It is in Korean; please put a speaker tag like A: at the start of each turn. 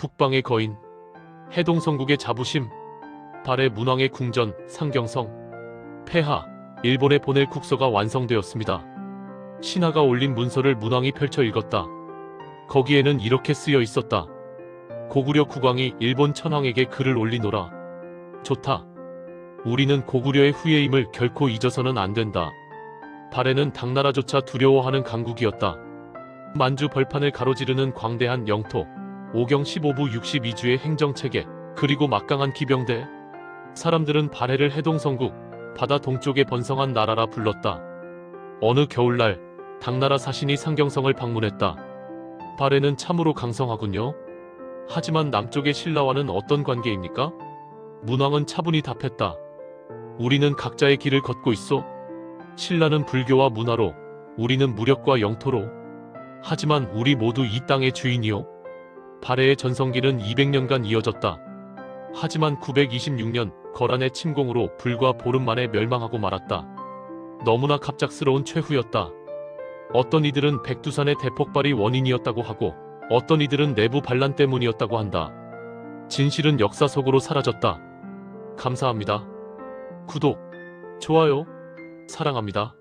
A: 북방의 거인, 해동성국의 자부심, 발해 문왕의 궁전, 상경성, 폐하, 일본에 보낼 국서가 완성되었습니다. 신하가 올린 문서를 문왕이 펼쳐 읽었다. 거기에는 이렇게 쓰여 있었다. 고구려 국왕이 일본 천황에게 글을 올리노라. 좋다. 우리는 고구려의 후예임을 결코 잊어서는 안 된다. 발해는 당나라조차 두려워하는 강국이었다. 만주 벌판을 가로지르는 광대한 영토, 오경 15부 62주의 행정체계, 그리고 막강한 기병대. 사람들은 발해를 해동성국, 바다 동쪽에 번성한 나라라 불렀다. 어느 겨울날, 당나라 사신이 상경성을 방문했다. 발해는 참으로 강성하군요. 하지만 남쪽의 신라와는 어떤 관계입니까? 문왕은 차분히 답했다. 우리는 각자의 길을 걷고 있어. 신라는 불교와 문화로, 우리는 무력과 영토로. 하지만 우리 모두 이 땅의 주인이요. 발해의 전성기는 200년간 이어졌다. 하지만 926년 거란의 침공으로 불과 보름 만에 멸망하고 말았다. 너무나 갑작스러운 최후였다. 어떤 이들은 백두산의 대폭발이 원인이었다고 하고 어떤 이들은 내부 반란 때문이었다고 한다. 진실은 역사 속으로 사라졌다. 감사합니다. 구독, 좋아요, 사랑합니다.